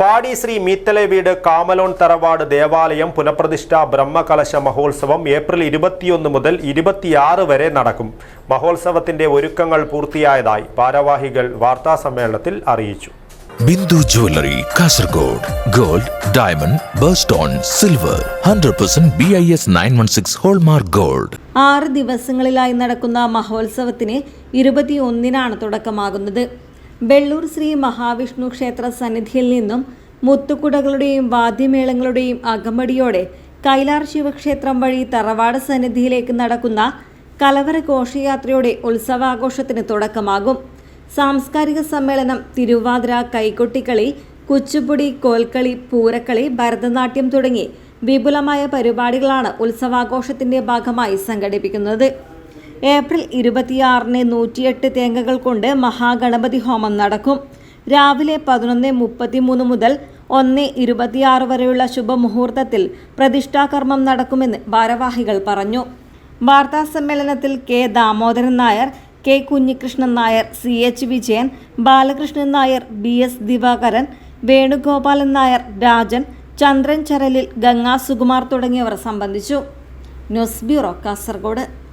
പാടി ശ്രീ മീത്തലെ വീട് കാമലോൺ തറവാട് ദേവാലയം പുനഃപ്രതിഷ്ഠ ബ്രഹ്മകലശ മഹോത്സവം ഏപ്രിൽ ഇരുപത്തിയൊന്ന് മുതൽ ഇരുപത്തിയാറ് വരെ നടക്കും. മഹോത്സവത്തിന്റെ ഒരുക്കങ്ങൾ പൂർത്തിയായതായി ഭാരവാഹികൾ വാർത്താസമ്മേളനത്തിൽ അറിയിച്ചു. Bindu jewellery Kasaragod gold diamond birthstone silver hundred percent B I S nine one six hallmark gold. ആറ് ദിവസങ്ങളിലായി നടക്കുന്ന മഹോത്സവത്തിന് ഇരുപത്തിയൊന്നിനാണ് തുടക്കമാകുന്നത്. വെള്ളൂർ ശ്രീ മഹാവിഷ്ണു ക്ഷേത്ര സന്നിധിയിൽ നിന്നും മുത്തുകുടകളുടെയും വാദ്യമേളങ്ങളുടെയും അകമ്പടിയോടെ കൈലാർ ശിവക്ഷേത്രം വഴി തറവാട് സന്നിധിയിലേക്ക് നടക്കുന്ന കലവര ഘോഷയാത്രയുടെ ഉത്സവാഘോഷത്തിന് തുടക്കമാകും. സാംസ്കാരിക സമ്മേളനം തിരുവാതിര കൈകൊട്ടിക്കളി കുച്ചുപുടി കോൽക്കളി പൂരക്കളി ഭരതനാട്യം തുടങ്ങി വിപുലമായ പരിപാടികളാണ് ഉത്സവാഘോഷത്തിന്റെ ഭാഗമായി സംഘടിപ്പിക്കുന്നത്. ഏപ്രിൽ ഇരുപത്തിയാറിന് നൂറ്റിയെട്ട് തേങ്ങകൾ കൊണ്ട് മഹാഗണപതി ഹോമം നടക്കും. രാവിലെ പതിനൊന്ന് മുപ്പത്തിമൂന്ന് മുതൽ ഒന്ന് ഇരുപത്തിയാറ് വരെയുള്ള ശുഭമുഹൂർത്തത്തിൽ പ്രതിഷ്ഠാകർമ്മം നടക്കുമെന്ന് ഭാരവാഹികൾ പറഞ്ഞു. വാർത്താ സമ്മേളനത്തിൽ K Damodaran Nair K Kunhikrishnan Nair C H Vijayan Balakrishnan Nair B S Divakaran Venugopalan Nair Rajan Chandran Charalil Ganga Sukumar തുടങ്ങിയവർ സംബന്ധിച്ചു. News bureau Kasaragod.